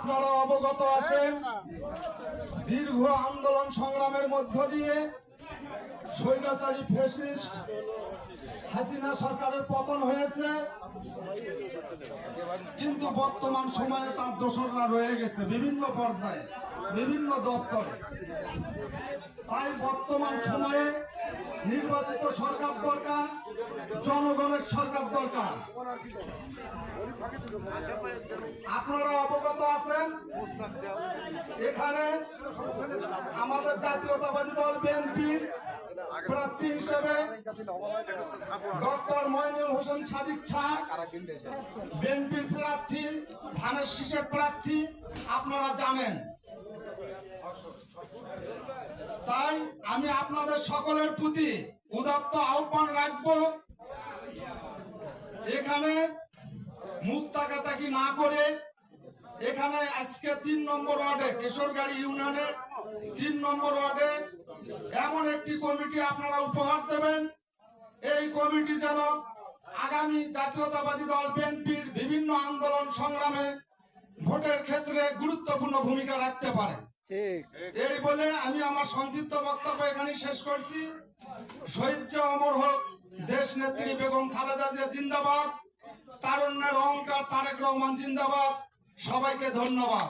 আপনারা অবগত আছেন, দীর্ঘ আন্দোলন সংগ্রামের মধ্য দিয়ে স্বৈরাচারী ফেসিস্ট হাসিনা সরকারের পতন হয়েছে। কিন্তু বর্তমান সময়ে তার দোসররা রয়ে গেছে বিভিন্ন পর্যায়ে, বিভিন্ন দপ্তরে। তাই বর্তমান সময়ে নির্বাচিত সরকার দরকার, জনগণের সরকার দরকার। আপনারা অবগত আছেন? এখানে আমাদের জাতীয়তাবাদী দল বিএনপির প্রার্থী হিসেবে ডক্টর মইনুল হোসেন সাদিক ছাড় বিএনপির প্রার্থী, ধানের শীষের প্রার্থী, আপনারা জানেন। আমি আপনাদের সকলের প্রতি উদাত্ত আহ্বান রাখব। এখানে মুখ তাকাতাকি না করে এখানে আজকে তিন নম্বর ওয়ার্ডে কেশরগাড়ি ইউনিয়নের তিন নম্বর ওয়ার্ডে এমন একটি কমিটি আপনারা উপহার দেবেন। এই কমিটি যেন আগামী জাতীয়তাবাদী দল, বিএনপির বিভিন্ন আন্দোলন সংগ্রামে ভোটের ক্ষেত্রে গুরুত্বপূর্ণ ভূমিকা রাখতে পারে। এই বলে আমি আমার সংক্ষিপ্ত বক্তব্য এখানে শেষ করছি। শহীদ অমর হোক, দেশ নেত্রী বেগম খালেদা জিয়া জিন্দাবাদ, তারুণ্যের অহংকার তারেক রহমান জিন্দাবাদ, সবাইকে ধন্যবাদ।